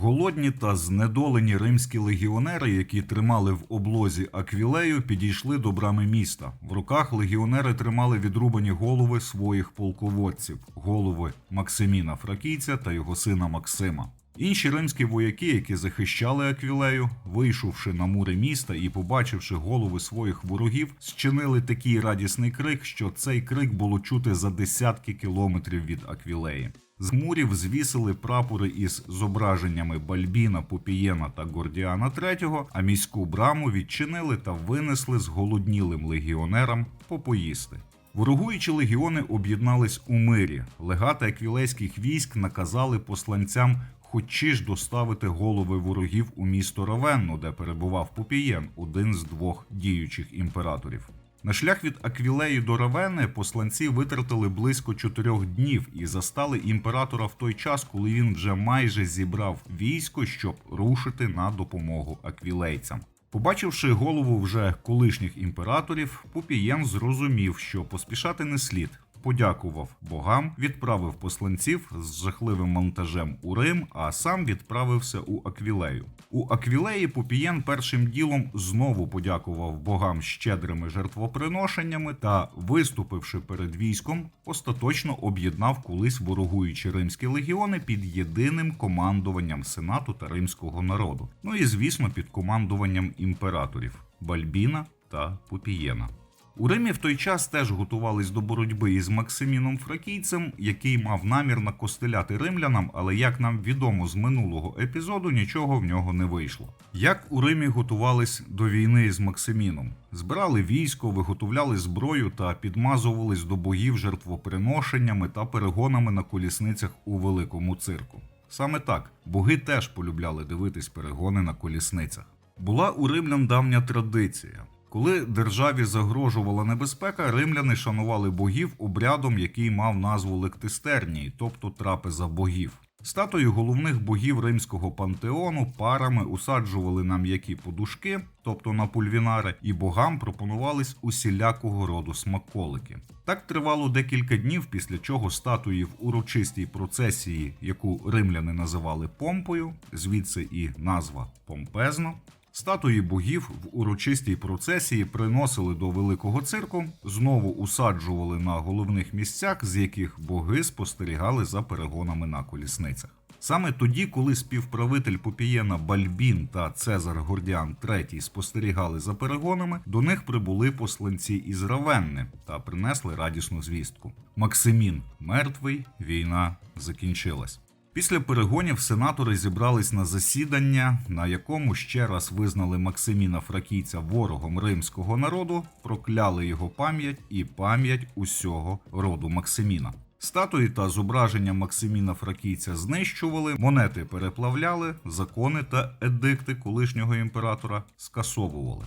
Голодні та знедолені римські легіонери, які тримали в облозі Аквілею, підійшли до брами міста. В руках легіонери тримали відрубані голови своїх полководців, голови Максиміна Фракійця та його сина Максима. Інші римські вояки, які захищали Аквілею, вийшовши на мури міста і побачивши голови своїх ворогів, зчинили такий радісний крик, що цей крик було чути за десятки кілометрів від Аквілеї. З мурів звісили прапори із зображеннями Бальбіна, Попієна та Гордіана III, а міську браму відчинили та винесли зголоднілим легіонерам попоїсти. Ворогуючі легіони об'єднались у мирі. Легати аквілейських військ наказали посланцям хочі ж доставити голови ворогів у місто Равенну, де перебував Попієн, один з двох діючих імператорів. На шлях від Аквілеї до Равени посланці витратили близько чотирьох днів і застали імператора в той час, коли він вже майже зібрав військо, щоб рушити на допомогу аквілейцям. Побачивши голову вже колишніх імператорів, Попієн зрозумів, що поспішати не слід. Подякував богам, відправив посланців з жахливим монтажем у Рим, а сам відправився у Аквілею. У Аквілеї Попієн першим ділом знову подякував богам щедрими жертвоприношеннями та, виступивши перед військом, остаточно об'єднав колись ворогуючі римські легіони під єдиним командуванням сенату та римського народу. Ну і звісно, під командуванням імператорів Бальбіна та Попієна. У Римі в той час теж готувались до боротьби із Максиміном Фракійцем, який мав намір накостеляти римлянам, але як нам відомо з минулого епізоду, нічого в нього не вийшло. Як у Римі готувались до війни з Максиміном? Збирали військо, виготовляли зброю та підмазувались до богів жертвоприношеннями та перегонами на колісницях у великому цирку. Саме так боги теж полюбляли дивитись перегони на колісницях. Була у римлян давня традиція. Коли державі загрожувала небезпека, римляни шанували богів обрядом, який мав назву лектистернії, тобто трапеза богів. Статуї головних богів римського пантеону парами усаджували на м'які подушки, тобто на пульвінари, і богам пропонувались усілякого роду смаколики. Так тривало декілька днів, після чого статуї в урочистій процесії, яку римляни називали помпою, звідси і назва помпезно, Статуї богів в урочистій процесії приносили до великого цирку, знову усаджували на головних місцях, з яких боги спостерігали за перегонами на колісницях. Саме тоді, коли співправитель Попієна Бальбін та Цезар Гордіан III спостерігали за перегонами, до них прибули посланці із Равенни та принесли радісну звістку. Максимін мертвий, війна закінчилась. Після перегонів сенатори зібрались на засідання, на якому ще раз визнали Максиміна Фракійця ворогом римського народу, прокляли його пам'ять і пам'ять усього роду Максиміна. Статуї та зображення Максиміна Фракійця знищували, монети переплавляли, закони та едикти колишнього імператора скасовували.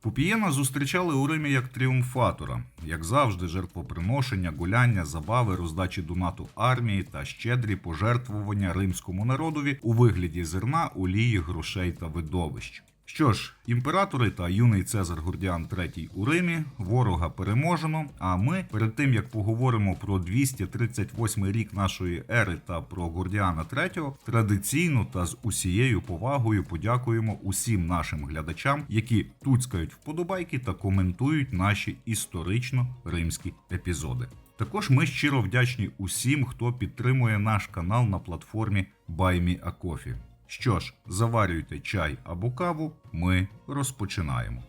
Попієна зустрічали у Римі як тріумфатора, як завжди, жертвоприношення, гуляння, забави, роздачі донату армії та щедрі пожертвування римському народові у вигляді зерна, олії, грошей та видовищ. Що ж, імператори та юний Цезар Гордіан III у Римі ворога переможено. А ми перед тим як поговоримо про 238 рік нашої ери та про Гордіана III, традиційно та з усією повагою подякуємо усім нашим глядачам, які туцькають вподобайки та коментують наші історично римські епізоди. Також ми щиро вдячні усім, хто підтримує наш канал на платформі BuyMeACoffee. Що ж, заварюйте чай або каву, ми розпочинаємо.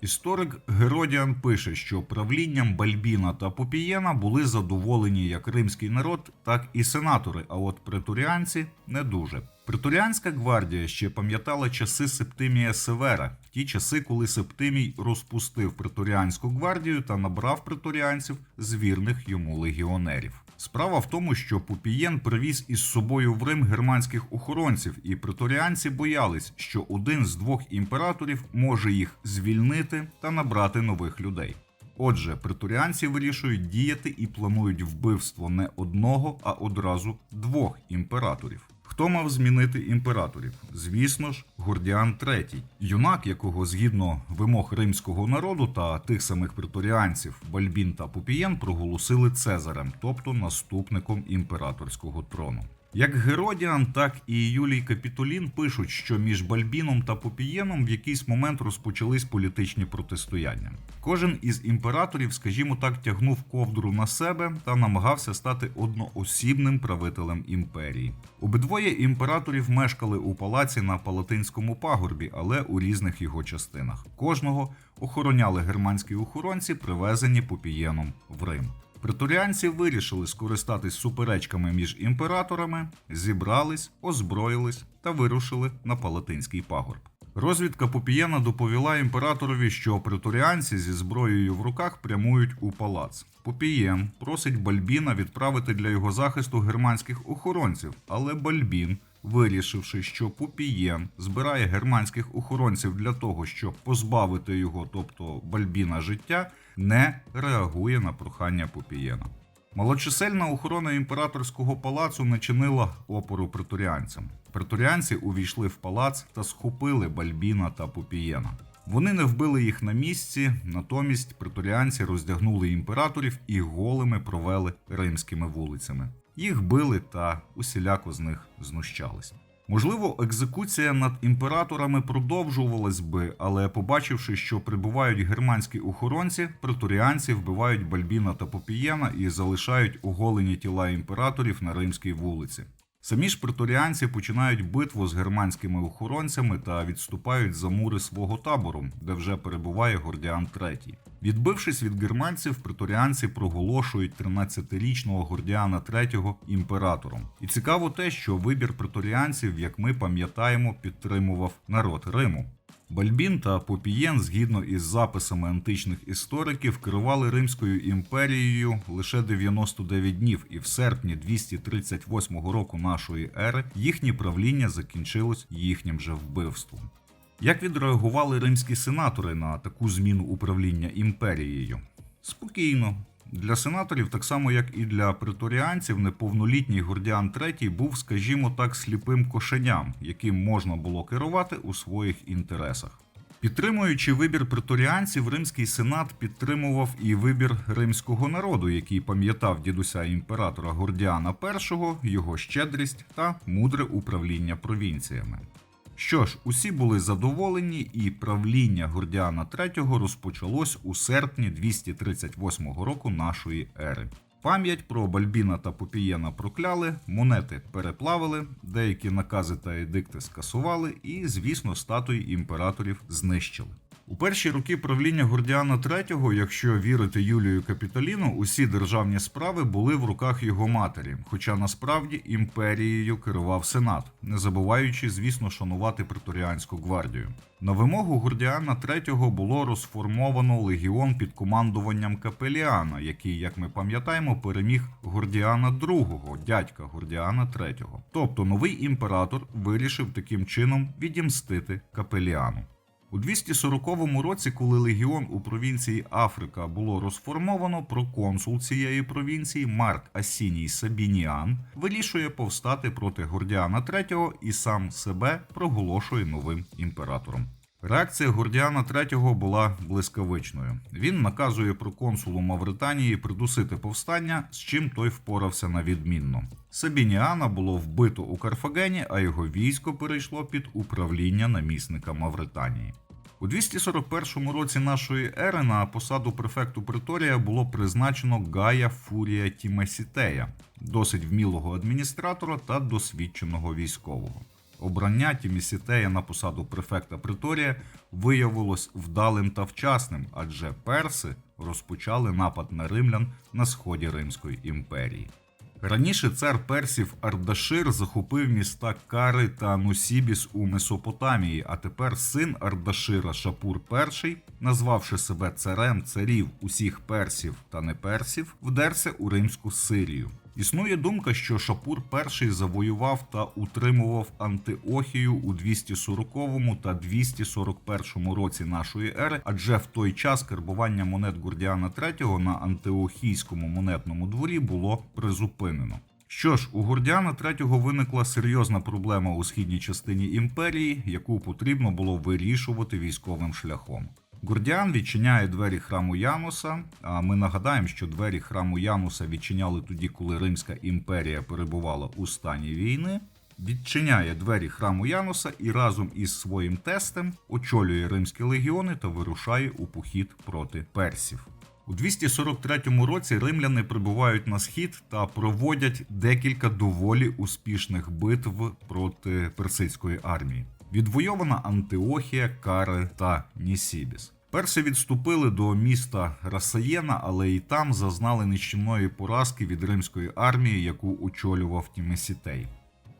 Історик Геродіан пише, що правлінням Бальбіна та Попієна були задоволені як римський народ, так і сенатори, а от преторіанці не дуже. Преторіанська гвардія ще пам'ятала часи Септимія Севера, ті часи, коли Септимій розпустив преторіанську гвардію та набрав преторіанців з вірних йому легіонерів. Справа в тому, що Пупієн привіз із собою в Рим германських охоронців, і преторіанці боялись, що один з двох імператорів може їх звільнити та набрати нових людей. Отже, преторіанці вирішують діяти і планують вбивство не одного, а одразу двох імператорів. Хто мав змінити імператорів? Звісно ж, Гордіан III, юнак, якого згідно вимог римського народу та тих самих преторіанців Бальбін та Пупієн проголосили Цезарем, тобто наступником імператорського трону. Як Геродіан, так і Юлій Капітолін пишуть, що між Бальбіном та Попієном в якийсь момент розпочались політичні протистояння. Кожен із імператорів, скажімо так, тягнув ковдру на себе та намагався стати одноосібним правителем імперії. Обидвоє імператорів мешкали у палаці на Палатинському пагорбі, але у різних його частинах. Кожного охороняли германські охоронці, привезені Попієном в Рим. Преторіанці вирішили скористатись суперечками між імператорами, зібрались, озброїлись та вирушили на Палатинський пагорб. Розвідка Попієна доповіла імператорові, що преторіанці зі зброєю в руках прямують у палац. Попієн просить Бальбіна відправити для його захисту германських охоронців, але Бальбін, вирішивши, що Попієн збирає германських охоронців для того, щоб позбавити його, тобто Бальбіна, життя, не реагує на прохання Попієна. Малочисельна охорона імператорського палацу не чинила опору преторіанцям. Преторіанці увійшли в палац та схопили Бальбіна та Попієна. Вони не вбили їх на місці, натомість преторіанці роздягнули імператорів і голими провели римськими вулицями. Їх били та усіляко з них знущались. Можливо, екзекуція над імператорами продовжувалась би, але побачивши, що прибувають германські охоронці, преторіанці вбивають Бальбіна та Попієна і залишають оголені тіла імператорів на римській вулиці. Самі ж преторіанці починають битву з германськими охоронцями та відступають за мури свого табору, де вже перебуває Гордіан III. Відбившись від германців, преторіанці проголошують 13-річного Гордіана III імператором. І цікаво те, що вибір преторіанців, як ми пам'ятаємо, підтримував народ Риму. Бальбін та Попієн, згідно із записами античних істориків, керували Римською імперією лише 99 днів, і в серпні 238 року нашої ери їхнє правління закінчилось їхнім же вбивством. Як відреагували римські сенатори на таку зміну управління імперією? Спокійно. Для сенаторів, так само як і для преторіанців, неповнолітній Гордіан III був, скажімо так, сліпим кошеням, яким можна було керувати у своїх інтересах. Підтримуючи вибір преторіанців, римський сенат підтримував і вибір римського народу, який пам'ятав дідуся імператора Гордіана І, його щедрість та мудре управління провінціями. Що ж, усі були задоволені, і правління Гордіана III розпочалось у серпні 238 року нашої ери. Пам'ять про Бальбіна та Попієна прокляли, монети переплавили, деякі накази та едикти скасували, і, звісно, статуї імператорів знищили. У перші роки правління Гордіана III, якщо вірити Юлію Капітоліну, усі державні справи були в руках його матері, хоча насправді імперією керував сенат, не забуваючи, звісно, шанувати преторіанську гвардію. На вимогу Гордіана III було розформовано легіон під командуванням Капеліана, який, як ми пам'ятаємо, переміг Гордіана II, дядька Гордіана III. Тобто новий імператор вирішив таким чином відімстити Капеліану. У 240 році, коли легіон у провінції Африка було розформовано, проконсул цієї провінції Марк Асіній Сабініан вирішує повстати проти Гордіана III і сам себе проголошує новим імператором. Реакція Гордіана III була блискавичною. Він наказує проконсулу Мавританії придусити повстання, з чим той впорався на відмінно. Сабініана було вбито у Карфагені, а його військо перейшло під управління намісника Мавританії. У 241 році нашої ери на посаду префекту Преторія було призначено Гая Фурія Тімесітея, досить вмілого адміністратора та досвідченого військового. Обрання Тімісітея на посаду префекта Преторія виявилось вдалим та вчасним, адже перси розпочали напад на римлян на сході Римської імперії. Раніше цар персів Ардашир захопив міста Кари та Нусібіс у Месопотамії, а тепер син Ардашира Шапур І, назвавши себе царем царів усіх персів та неперсів, вдерся у римську Сирію. Існує думка, що Шапур І завоював та утримував Антиохію у 240 та 241 році нашої ери, адже в той час карбування монет Гордіана III на антиохійському монетному дворі було призупинено. Що ж, у Гордіана III виникла серйозна проблема у східній частині імперії, яку потрібно було вирішувати військовим шляхом. Гордіан відчиняє двері храму Януса. А ми нагадаємо, що двері храму Януса відчиняли тоді, коли Римська імперія перебувала у стані війни. Відчиняє двері храму Януса і разом із своїм тестем очолює римські легіони та вирушає у похід проти персів. У 243 році римляни прибувають на схід та проводять декілька доволі успішних битв проти персидської армії. Відвойована Антиохія, Каре та Нісібіс. Перси відступили до міста Расаєна, але і там зазнали нищівної поразки від римської армії, яку очолював Тімесітей.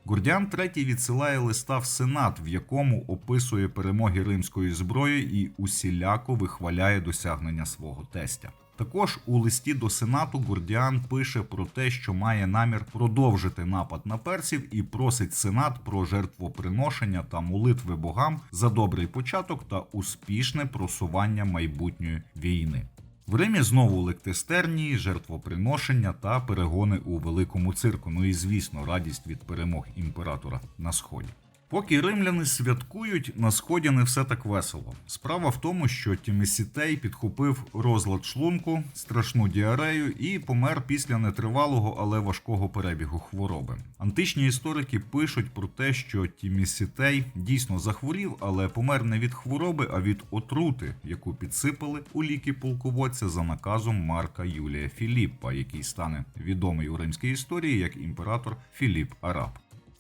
Гордіан III відсилає листа в Сенат, в якому описує перемоги римської зброї і усіляко вихваляє досягнення свого тестя. Також у листі до Сенату Гордіан пише про те, що має намір продовжити напад на персів і просить Сенат про жертвоприношення та молитви богам за добрий початок та успішне просування майбутньої війни. В Римі знову лектистернії, жертвоприношення та перегони у великому цирку. Ну і звісно, радість від перемог імператора на сході. Поки римляни святкують, на сході не все так весело. Справа в тому, що Тімесітей підхопив розлад шлунку, страшну діарею і помер після нетривалого, але важкого перебігу хвороби. Античні історики пишуть про те, що Тімесітей дійсно захворів, але помер не від хвороби, а від отрути, яку підсипали у ліки полководця за наказом Марка Юлія Філіппа, який стане відомий у римській історії як імператор Філіп Араб.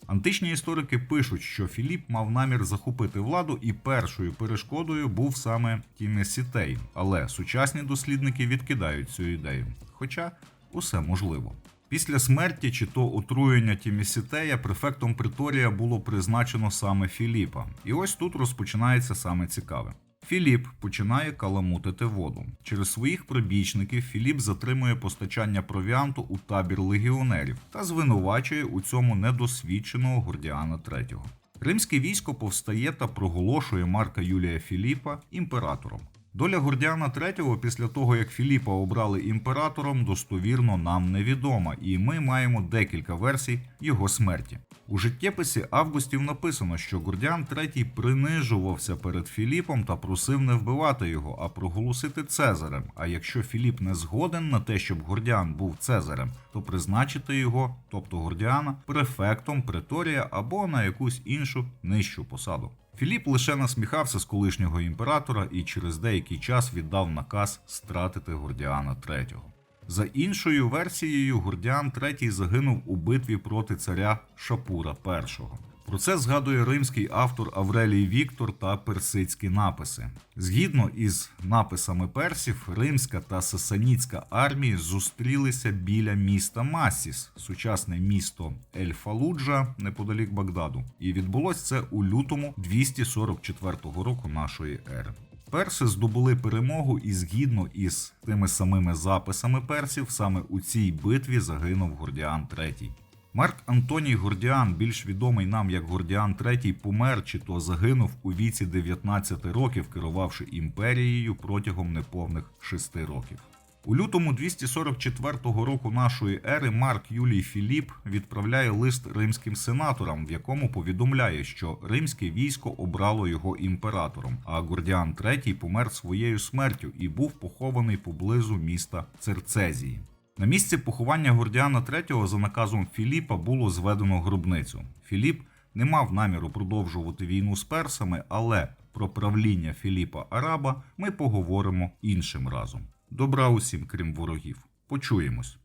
Античні історики пишуть, що Філіп мав намір захопити владу, і першою перешкодою був саме Тімесітей. Але сучасні дослідники відкидають цю ідею. Хоча усе можливо. Після смерті чи то отруєння Тімесітея префектом Приторія було призначено саме Філіпа. І ось тут розпочинається саме цікаве. Філіп починає каламутити воду. Через своїх прибічників Філіп затримує постачання провіанту у табір легіонерів та звинувачує у цьому недосвідченого Гордіана III. Римське військо повстає та проголошує Марка Юлія Філіпа імператором. Доля Гордіана III після того, як Філіпа обрали імператором, достовірно нам невідома, і ми маємо декілька версій його смерті. У життєписі Августів написано, що Гордіан III принижувався перед Філіпом та просив не вбивати його, а проголосити Цезарем. А якщо Філіп не згоден на те, щоб Гордіан був Цезарем, то призначити його, тобто Гордіана, префектом Преторія або на якусь іншу нижчу посаду. Філіп лише насміхався з колишнього імператора і через деякий час віддав наказ стратити Гордіана III. За іншою версією, Гордіан III загинув у битві проти царя Шапура І. Про це згадує римський автор Аврелій Віктор та персидські написи. Згідно із написами персів, римська та сасанітська армії зустрілися біля міста Масіс, сучасне місто Ель-Фалуджа неподалік Багдаду. І відбулось це у лютому 244 року нашої ери. Перси здобули перемогу, і згідно із тими самими записами персів, саме у цій битві загинув Гордіан III. Марк Антоній Гордіан, більш відомий нам як Гордіан III, помер чи то загинув у віці 19 років, керувавши імперією протягом неповних 6 років. У лютому 244 року нашої ери Марк Юлій Філіп відправляє лист римським сенаторам, в якому повідомляє, що римське військо обрало його імператором, а Гордіан III помер своєю смертю і був похований поблизу міста Церцезії. На місці поховання Гордіана III за наказом Філіпа було зведено гробницю. Філіп не мав наміру продовжувати війну з персами, але про правління Філіпа Араба ми поговоримо іншим разом. Добра усім, крім ворогів. Почуємось.